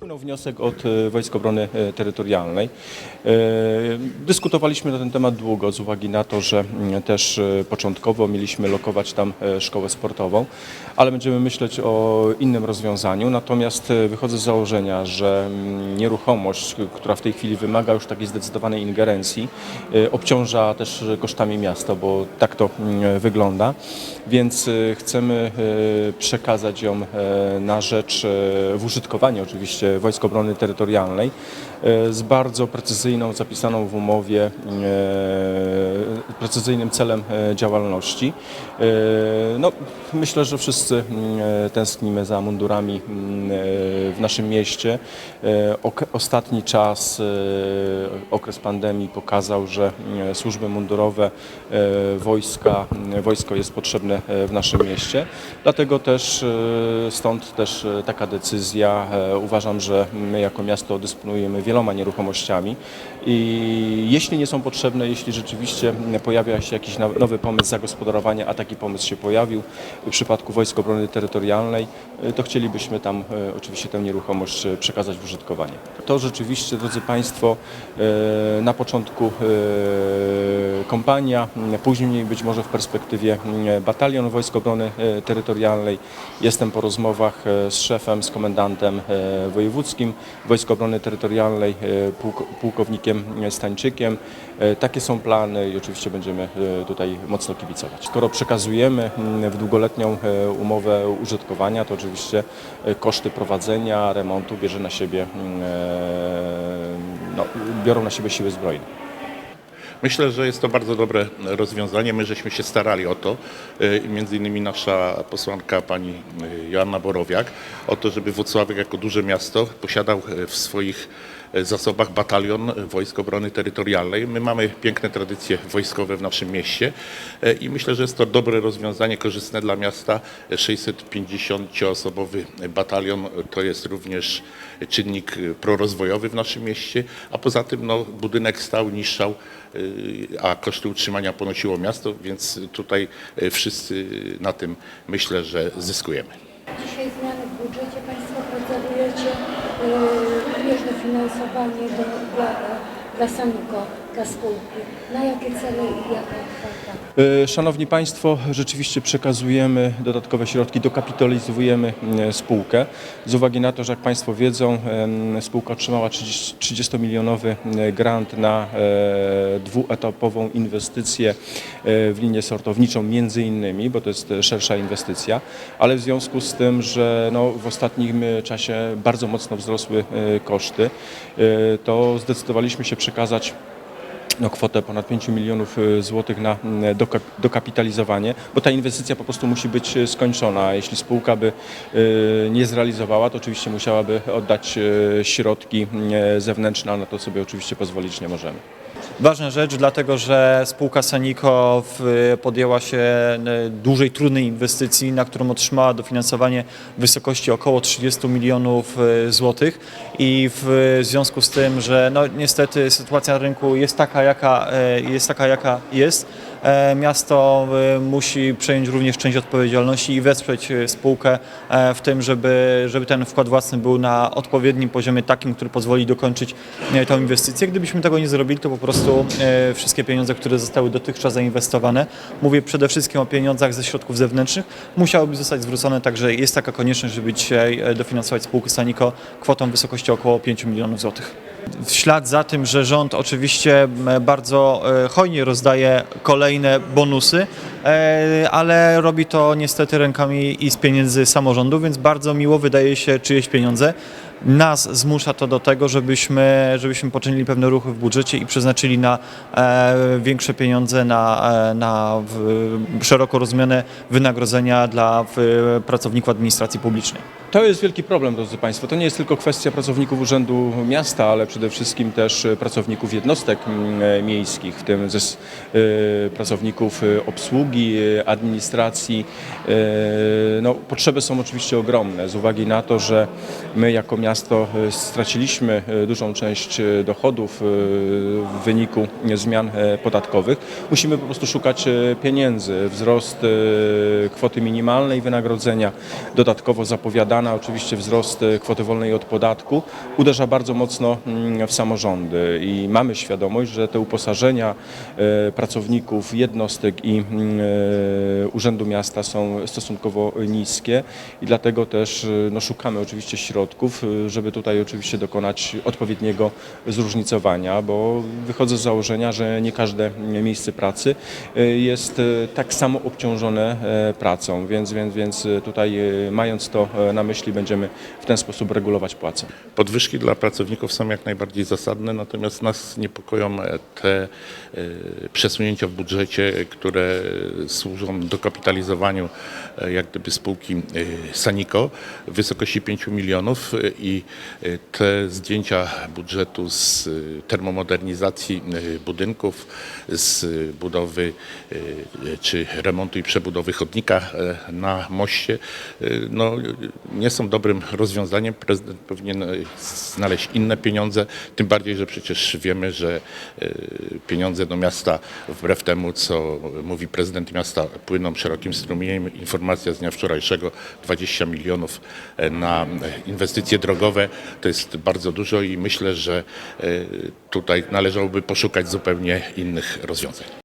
Wpłynął wniosek od e, Wojsk Obrony e, Terytorialnej. E, Dyskutowaliśmy na ten temat długo z uwagi na to, że mm, też początkowo mieliśmy lokować tam szkołę sportową, ale będziemy myśleć o innym rozwiązaniu. Natomiast wychodzę z założenia, że mm, nieruchomość, która w tej chwili wymaga już takiej zdecydowanej ingerencji, obciąża też kosztami miasta, bo tak to mm, wygląda. Więc chcemy przekazać ją na rzecz, w użytkowanie oczywiście Wojsk Obrony Terytorialnej e, z bardzo precyzyjną, zapisaną w umowie, e, precyzyjnym celem e, działalności. No, myślę, że wszyscy mm, tęsknimy za mundurami mm, w naszym mieście. Ostatni czas, okres pandemii pokazał, że mm, służby mundurowe wojska, wojsko jest potrzebne w naszym mieście. Dlatego też stąd też taka decyzja. E, Że my jako miasto dysponujemy wieloma nieruchomościami i jeśli nie są potrzebne, jeśli rzeczywiście pojawia się jakiś now- nowy pomysł zagospodarowania, a taki pomysł się pojawił w przypadku Wojsk Obrony Terytorialnej, e, to chcielibyśmy tam e, oczywiście tę nieruchomość e, przekazać w użytkowanie. To rzeczywiście, drodzy Państwo, na początku kompania, później być może w perspektywie batalion Wojsk Obrony Terytorialnej. Jestem po rozmowach z szefem, z komendantem e, wojewódzkim Wojsk Obrony Terytorialnej, e, pułk- pułkownikiem Stańczykiem. E, Takie są plany i oczywiście będziemy e, tutaj mocno kibicować. Skoro przekazujemy m, w długoletnią umowę użytkowania, to oczywiście koszty prowadzenia, remontu bierze na siebie, m, e, no, biorą na siebie siły zbrojne. Myślę, że jest to bardzo dobre rozwiązanie. My żeśmy się starali o to, y, między innymi nasza posłanka pani y, Joanna Borowiak, o to, żeby Włocławek jako duże miasto posiadał y, w swoich zasobach batalion Wojsk Obrony Terytorialnej. My mamy piękne tradycje wojskowe w naszym mieście y, i myślę, że jest to dobre rozwiązanie, korzystne dla miasta. 650-osobowy batalion to jest również czynnik prorozwojowy w naszym mieście, a poza tym no, budynek stał, niszczał, a koszty utrzymania ponosiło miasto, więc tutaj wszyscy na tym myślę, że zyskujemy. Dzisiaj zmiany w budżecie Państwo procedujecie, yy, również dofinansowanie do, dla, dla Saniko, Na jakie cele i jaka kwota? E, Szanowni Państwo, rzeczywiście przekazujemy dodatkowe środki, dokapitalizujemy e, spółkę. Z uwagi na to, że jak Państwo wiedzą, spółka otrzymała 30 30-milionowy e, grant na dwuetapową inwestycję w linię sortowniczą między innymi, bo to jest szersza inwestycja, ale w związku z tym, że no, w ostatnim czasie bardzo mocno wzrosły koszty, to zdecydowaliśmy się przekazać no, kwotę ponad 5 milionów y, złotych na mm, doka- dokapitalizowanie, bo ta inwestycja po prostu musi być y, skończona. Jeśli spółka by y, nie zrealizowała, to oczywiście musiałaby oddać środki y, zewnętrzne, a na to sobie oczywiście pozwolić nie możemy. Ważna rzecz, dlatego że spółka Saniko podjęła się e, dużej, trudnej inwestycji, na którą otrzymała dofinansowanie w wysokości około 30 milionów e, złotych. I w związku z tym, że no, niestety sytuacja na rynku jest taka, jaka e, jest, taka, jaka jest, miasto e, musi przejąć również część odpowiedzialności i wesprzeć e, spółkę e, w tym, żeby, żeby ten wkład własny był na odpowiednim poziomie takim, który pozwoli dokończyć e, tą inwestycję. Gdybyśmy tego nie zrobili, to po prostu e, wszystkie pieniądze, które zostały dotychczas zainwestowane, mówię przede wszystkim o pieniądzach ze środków zewnętrznych, musiałyby zostać zwrócone, także jest taka konieczność, żeby dzisiaj e, dofinansować spółkę Saniko kwotą w wysokości około 5 milionów złotych. W ślad za tym, że rząd oczywiście bardzo e, hojnie rozdaje kolejne bonusy, e, ale robi to niestety rękami i z pieniędzy samorządu, więc bardzo miło wydaje się czyjeś pieniądze. Nas zmusza to do tego, żebyśmy, żebyśmy poczynili pewne ruchy w budżecie i przeznaczyli na e, większe pieniądze na, e, na w, szeroko rozumiane wynagrodzenia dla w, pracowników administracji publicznej. To jest wielki problem, drodzy Państwo. To nie jest tylko kwestia pracowników Urzędu Miasta, ale przede wszystkim też e, pracowników jednostek mm, e, miejskich, w tym zes- e, pracowników obsługi, administracji. No, potrzeby są oczywiście ogromne z uwagi na to, że my jako miasto e, straciliśmy e, dużą część e, dochodów w wyniku zmian podatkowych. Musimy po prostu szukać pieniędzy. Wzrost kwoty minimalnej wynagrodzenia, dodatkowo zapowiadana oczywiście wzrost kwoty wolnej od podatku uderza bardzo mocno mm, w samorządy i mamy świadomość, że te uposażenia pracowników jednostek i mm, Urzędu Miasta są stosunkowo niskie i dlatego też no, szukamy oczywiście środków, żeby tutaj oczywiście dokonać odpowiedniego zróżnicowania, bo wychodzę z założenia, że nie każde miejsce pracy e, jest e, tak samo obciążone e, pracą, więc, więc, więc tutaj mając to na myśli będziemy w ten sposób regulować płace. Podwyżki dla pracowników są jak najbardziej zasadne, natomiast nas niepokoją te przesunięcia w budżecie, które służą dokapitalizowaniu jak gdyby spółki Saniko w wysokości 5 milionów e, i e, te zdjęcia budżetu z e, termomodernizacji e, budynków, z budowy czy remontu i przebudowy chodnika e, na moście, no, nie są dobrym rozwiązaniem. Prezydent powinien znaleźć inne pieniądze, tym bardziej, że przecież wiemy, że pieniądze do miasta, wbrew temu, co mówi prezydent miasta, płyną szerokim strumieniem. Informacja z dnia wczorajszego 20 milionów e, na e, inwestycje drogowe to jest bardzo dużo i myślę, że e, tutaj należałoby poszukać zupełnie innych rozwiązań.